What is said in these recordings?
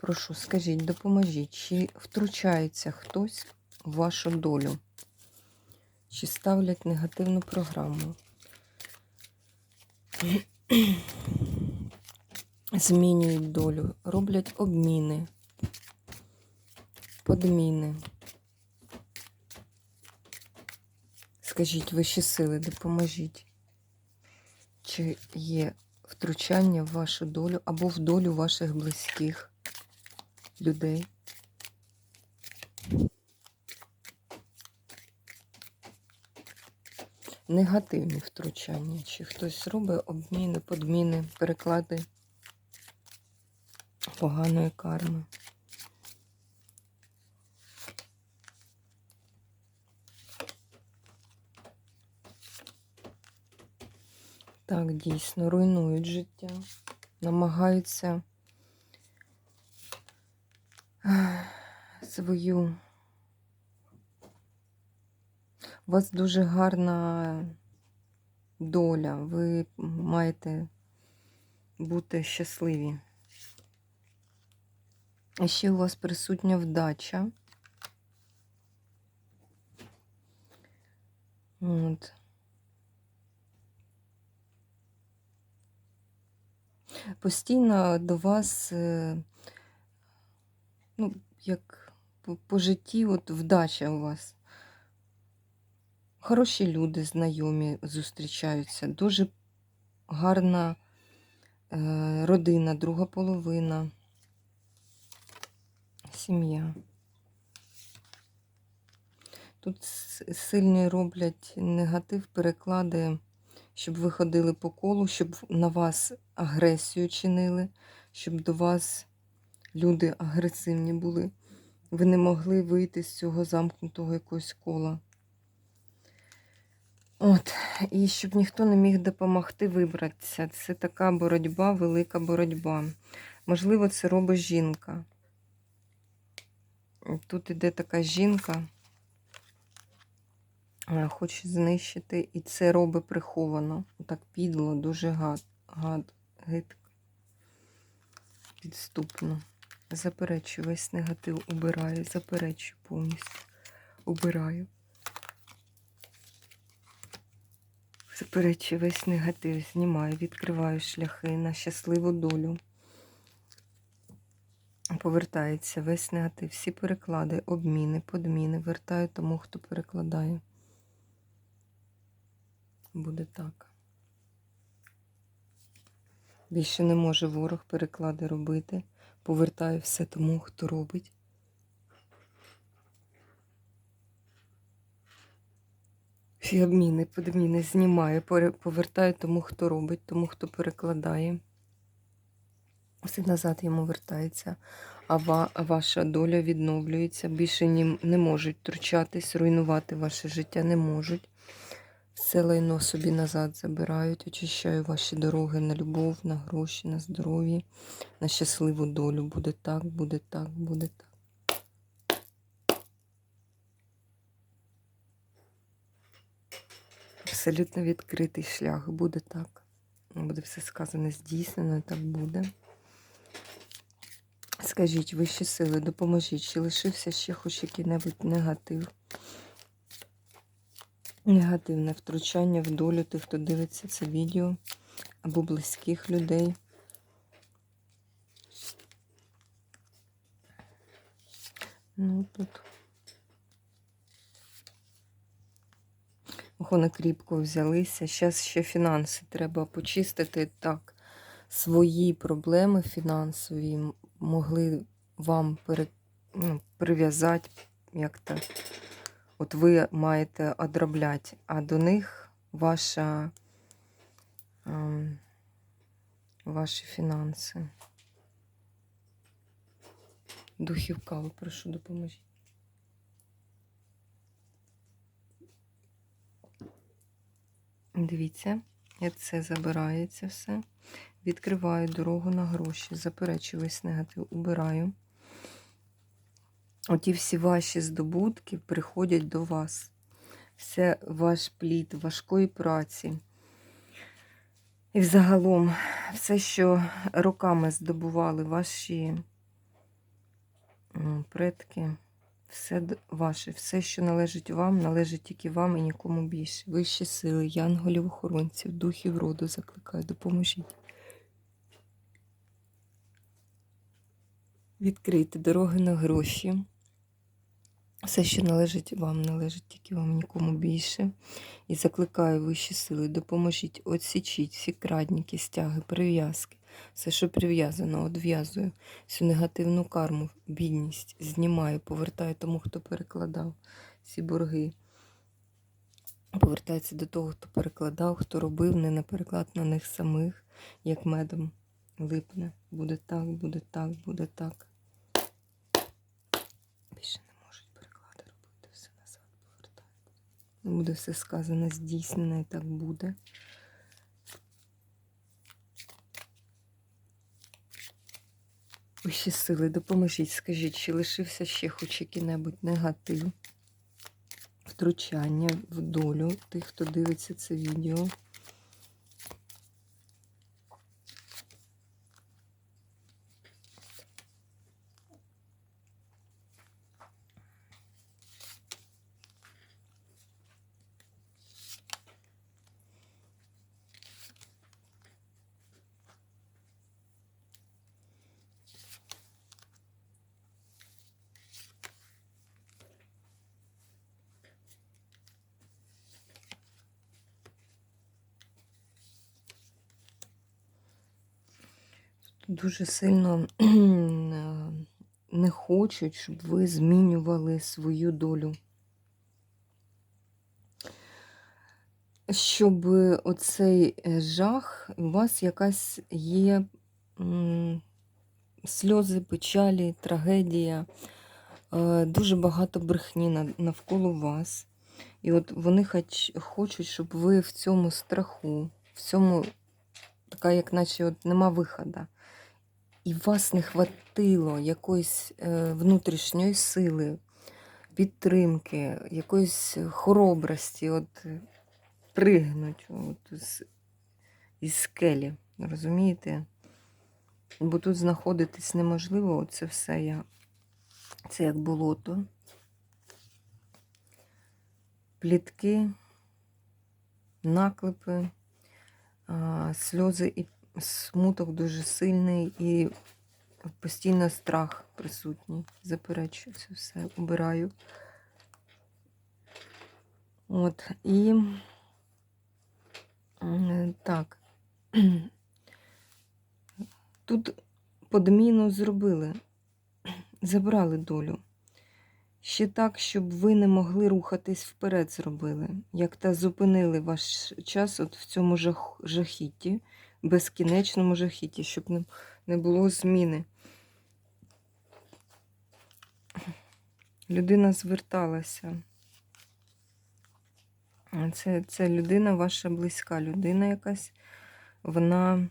Прошу, скажіть, допоможіть, чи втручається хтось в вашу долю? Чи ставлять негативну програму? Змінюють долю, роблять обміни, подміни. Скажіть, вищі сили, допоможіть. Чи є втручання в вашу долю або в долю ваших близьких людей? Негативні втручання. Чи хтось робить обміни, подміни, переклади поганої карми? Так, дійсно, руйнують життя, намагаються свою. У вас дуже гарна доля, ви маєте бути щасливі. А ще у вас присутня вдача. От. Постійно до вас, е, ну, як по, по житті, от вдача у вас. Хороші люди, знайомі зустрічаються, дуже гарна е, родина, друга половина, сім'я. Тут сильні роблять негатив, переклади, щоб ви ходили по колу, щоб на вас агресію чинили, щоб до вас люди агресивні були. Ви не могли вийти з цього замкнутого якогось кола. От, і щоб ніхто не міг допомогти вибратися. Це така боротьба, велика боротьба. Можливо, це робить жінка. Тут іде така жінка, е, хоче знищити, і це робить приховано. Так підло, дуже гад, гад, гидко, підступно. Заперечую, весь негатив убираю, заперечую повністю. Убираю. Заперечую весь негатив, знімаю, відкриваю шляхи на щасливу долю. Повертається весь негатив, всі переклади, обміни, подміни. Вертаю тому, хто перекладає. Буде так. Більше не може ворог переклади робити. Повертаю все тому, хто робить. Всі обміни, подміни знімаю, повертаю тому, хто робить, тому, хто перекладає. Все назад йому вертається, а, ва, ваша доля відновлюється. Більше ні, не можуть втручатись, руйнувати ваше життя не можуть. Все лайно собі назад забирають, очищаю ваші дороги на любов, на гроші, на здоров'я, на щасливу долю. Буде так, буде так, буде так. Абсолютно відкритий шлях. Буде так. Буде все сказане здійснено, так буде. Скажіть, вищі сили, допоможіть, чи лишився ще хоч який-небудь негатив? Негативне втручання в долю тих, хто дивиться це відео, або близьких людей. Ну, тут. Вони кріпко взялися. Зараз ще фінанси треба почистити так. Свої проблеми фінансові могли вам пере, ну, прив'язати, як то. От ви маєте одробляти, а до них ваша, ем, ваші фінанси. Духів кави, прошу, допоможіть. Дивіться, я це забирається все. Відкриваю дорогу на гроші, заперечую весь негатив, убираю. Оті всі ваші здобутки приходять до вас. Все ваш плід важкої праці. І взагалом, все, що роками здобували ваші предки, все ваше, все, що належить вам, належить тільки вам і нікому більше. Вищі сили, янголів, охоронців, духів роду закликаю, допоможіть. Відкрити дороги на гроші. Все, що належить вам, належить тільки вам, нікому більше. І закликаю вищі сили, допоможіть, отсічіть всі крадніки, стяги, прив'язки, все, що прив'язано, одв'язую, всю негативну карму, бідність знімаю, повертаю тому, хто перекладав всі борги. Повертається до того, хто перекладав, хто робив, не на переклад на них самих, як медом липне. Буде так, буде так, буде так. Більше не можуть переклади робити, все назад повертають. Буде все сказано, здійснено і так буде. Вищі сили, допоможіть, скажіть, чи лишився ще хоч який-небудь негатив, втручання в долю тих, хто дивиться це відео. Дуже сильно е, не хочуть, щоб ви змінювали свою долю. Щоб оцей е, жах, у вас якась є сльози, печалі, трагедія, е, дуже багато брехні навколо вас. І от вони хоч, хочуть, щоб ви в цьому страху, в цьому, така, як наче от нема виходу. І вас не хватило якоїсь е, внутрішньої сили, підтримки, якоїсь хоробрості, от е, пригнуть от, з, із скелі. Розумієте? Бо тут знаходитись неможливо, це все я. Це як болото. Плітки, наклепи, сльози і смуток дуже сильний і постійно страх присутній. Заперечую це все, убираю. От, і так. Тут подміну зробили, забрали долю. Ще так, щоб ви не могли рухатись вперед, зробили. Як та зупинили ваш час от в цьому жах, жахітті, безкінечному жахітті, щоб не, не було зміни. Людина зверталася. Це, це людина, ваша близька людина якась, вона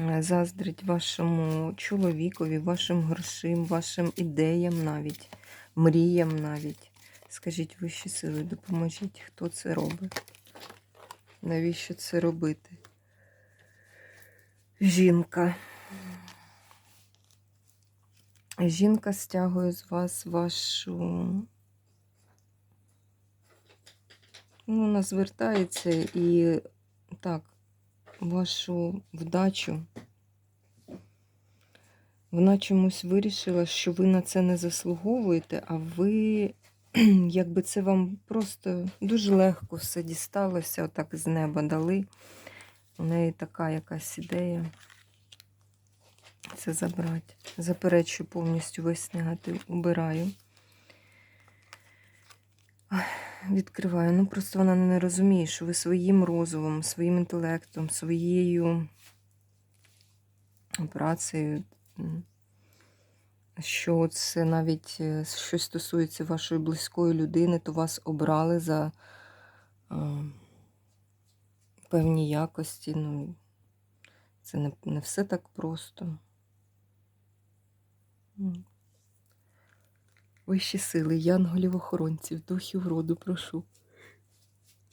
е, заздрить вашому чоловікові, вашим грошим, вашим ідеям навіть, мріям навіть. Скажіть вищі сили, допоможіть, хто це робить? Навіщо це робити? Жінка. Жінка стягує з вас вашу. Ну, вона звертається і так, вашу вдачу. Вона чомусь вирішила, що ви на це не заслуговуєте, а ви, якби це вам просто дуже легко все дісталося, отак з неба дали. У неї така якась ідея. Це забрати. Заперечую повністю весь негатив, убираю. Відкриваю. Ну, просто вона не розуміє, що ви своїм розумом, своїм інтелектом, своєю працею що це навіть е, що стосується вашої близької людини, то вас обрали за а, певні якості. Ну, це не, не все так просто. Вищі сили, янголів-охоронців, духів роду, прошу.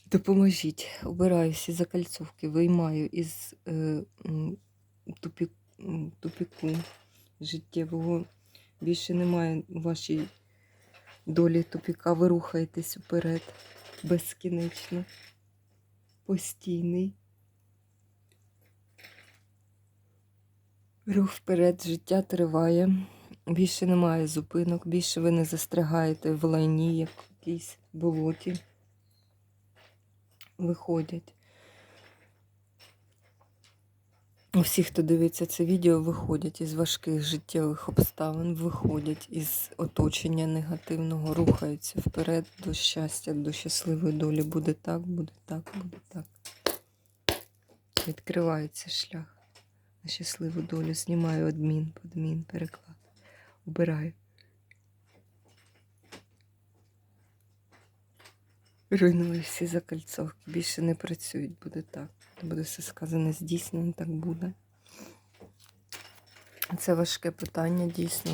Допоможіть. Обираю всі закальцовки, виймаю із е, тупі, тупіку життєвого. Більше немає у вашій долі тупіка. Ви рухаєтесь вперед. Безкінечно. Постійний. Рух вперед, життя триває. Більше немає зупинок, більше ви не застрягаєте в лайні, як в якійсь болоті. Виходять. Всі, хто дивиться це відео, виходять із важких життєвих обставин, виходять із оточення негативного, рухаються вперед до щастя, до щасливої долі. Буде так, буде так, буде так. Відкривається шлях на щасливу долю. Знімаю адмін, подмін, переклад. Убираю. Руйнули всі закальцовки. Більше не працюють, буде так. Буде все сказане, здійснено, так буде. Це важке питання, дійсно.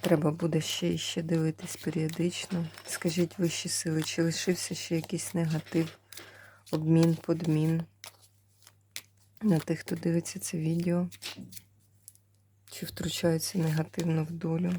Треба буде ще і ще дивитись періодично. Скажіть вищі сили, чи лишився ще якийсь негатив, обмін, подмін на тих, хто дивиться це відео, чи втручається негативно в долю.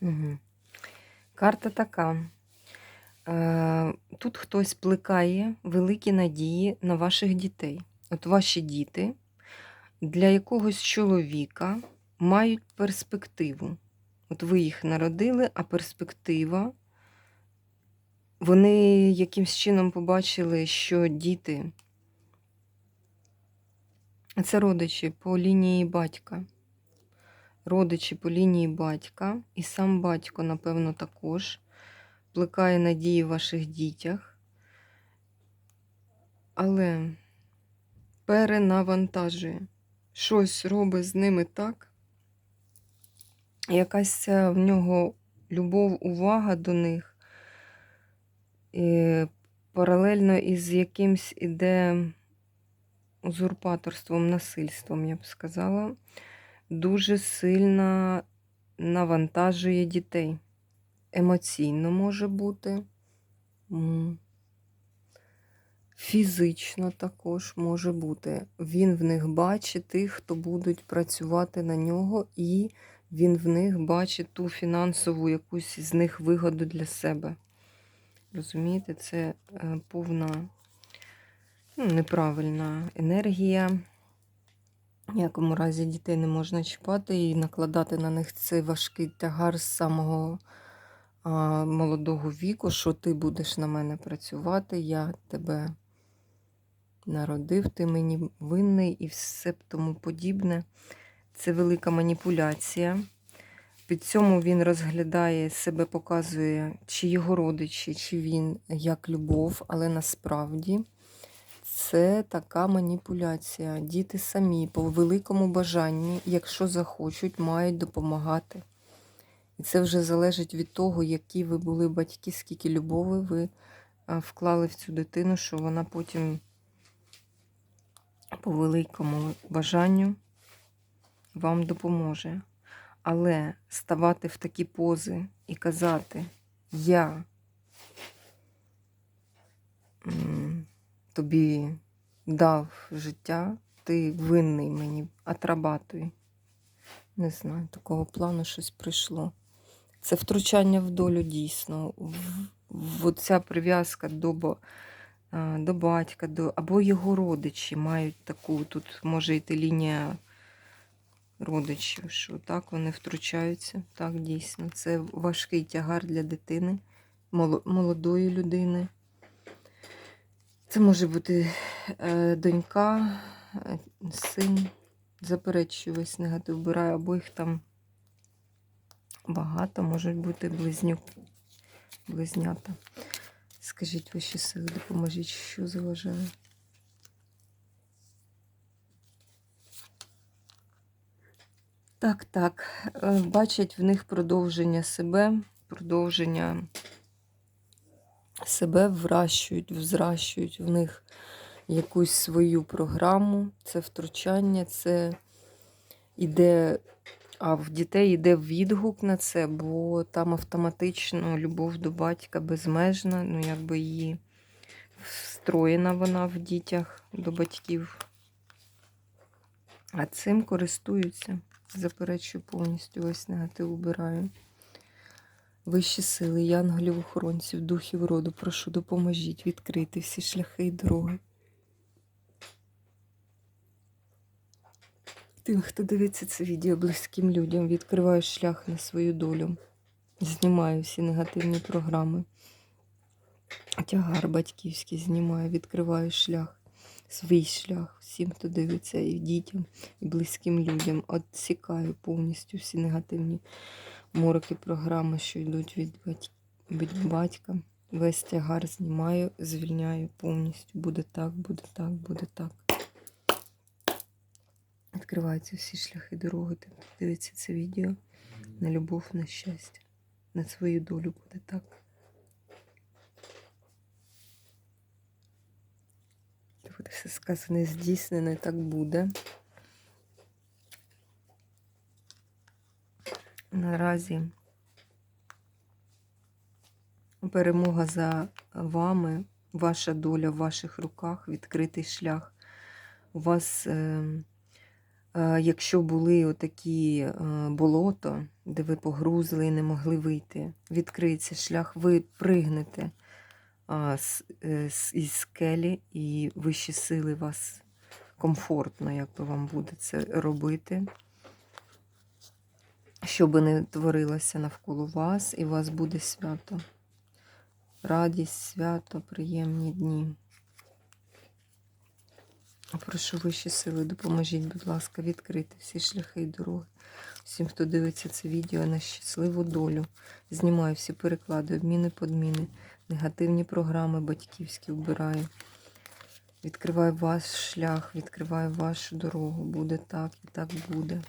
Угу. Карта така. Е, Тут хтось плекає великі надії на ваших дітей. От ваші діти для якогось чоловіка мають перспективу. От ви їх народили, а перспектива. Вони якимсь чином побачили, що діти це родичі по лінії батька. Родичі по лінії батька, і сам батько, напевно, також плекає надії в ваших дітях, але перенавантажує. Щось робить з ними так. Якась в нього любов, увага до них. І паралельно із якимсь іде узурпаторством, насильством, я б сказала, дуже сильно навантажує дітей. Емоційно може бути, фізично також може бути. Він в них бачить тих, хто будуть працювати на нього, і він в них бачить ту фінансову якусь з них вигоду для себе. Розумієте, це е, повна ну, неправильна енергія. В якому разі дітей не можна чіпати і накладати на них цей важкий тягар з самого а, молодого віку, що ти будеш на мене працювати, я тебе народив, ти мені винний і все тому подібне. Це велика маніпуляція. Під цьому він розглядає себе, показує, чи його родичі, чи він як любов, але насправді це така маніпуляція. Діти самі по великому бажанні, якщо захочуть, мають допомагати. І це вже залежить від того, які ви були батьки, скільки любові ви вклали в цю дитину, що вона потім по великому бажанню вам допоможе. Але ставати в такі пози і казати, я тобі дав життя, ти винний мені, отрабатуй. Не знаю, такого плану щось прийшло. Це втручання в долю дійсно. Оця прив'язка до, до батька, до, або його родичі мають таку, тут може йти лінія родичів, що так вони втручаються. Так, дійсно. Це важкий тягар для дитини, молодої людини. Це може бути е, донька, е, син. Заперечую весь негатив, вбираю, або їх там багато, можуть бути близнюк, близнята. Скажіть вищі сили, допоможіть, що заважає. Так, так. е, Бачать в них продовження себе, продовження себе вращують, взращують в них якусь свою програму. Це втручання, це іде, а в дітей йде відгук на це, бо там автоматично любов до батька безмежна, ну якби її встроєна вона в дітях до батьків. А цим користуються. Заперечую повністю ось негатив убираю. Вищі сили, янголів, охоронців, духів роду, прошу, допоможіть відкрити всі шляхи і дороги. Тим, хто дивиться це відео близьким людям, відкриваю шлях на свою долю. Знімаю всі негативні програми. Тягар батьківський знімаю, відкриваю шлях, свій шлях всім, хто дивиться, і дітям, і близьким людям. Отсікаю повністю всі негативні мороки програми, що йдуть від, бать... від батька. Весь тягар знімаю, звільняю повністю. Буде так, буде так, буде так. Відкриваються всі шляхи дороги. Дивиться це відео на любов, на щастя, на свою долю буде так. Це буде все сказане, здійснене, так буде. Наразі перемога за вами, ваша доля в ваших руках, відкритий шлях. У вас, е, е, якщо були отакі е, болото, де ви погрузли і не могли вийти, відкриється шлях, ви пригнете із скелі, і вищі сили вас комфортно, як би вам буде це робити. Що би не творилося навколо вас, і у вас буде свято. Радість, свято, приємні дні. Прошу вищі сили, допоможіть, будь ласка, відкрити всі шляхи і дороги. Всім, хто дивиться це відео на щасливу долю. Знімаю всі переклади, обміни, подміни, негативні програми батьківські вбираю. Відкриваю ваш шлях, відкриваю вашу дорогу. Буде так і так буде.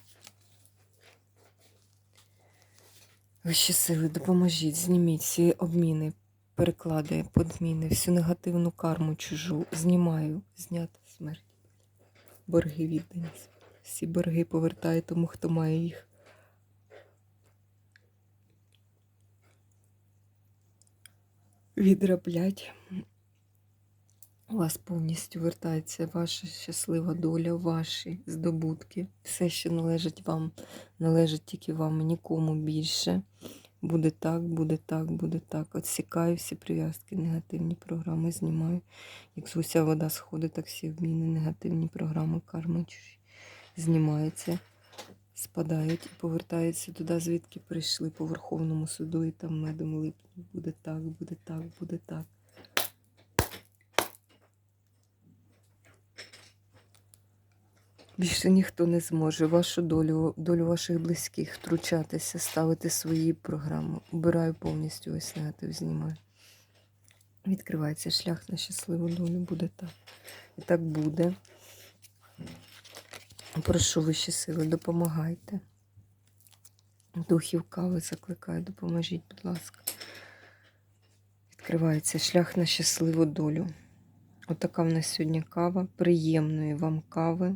Вищі сили, допоможіть, зніміть всі обміни, переклади, подміни, всю негативну карму чужу. Знімаю, зняти смерть. Борги відданість. Всі борги повертаю тому, хто має їх. Відроблять. У вас повністю вертається ваша щаслива доля, ваші здобутки. Все, що належить вам, належить тільки вам, нікому більше. Буде так, буде так, буде так. Отсікаю всі прив'язки, негативні програми знімаю. Як з вода сходить, так всі обміни, негативні програми, чужі знімаються, спадають і повертаються туди, звідки прийшли по Верховному суду, і там медом липнуть. Буде так, буде так, буде так. Більше ніхто не зможе вашу долю, долю ваших близьких втручатися, ставити свої програми. Убираю повністю ось негатив, знімаю. Відкривається шлях на щасливу долю, буде так. І так буде. Прошу вищі сили, допомагайте. Духів кави закликаю, допоможіть, будь ласка. Відкривається шлях на щасливу долю. Отака в нас сьогодні кава. Приємної вам кави.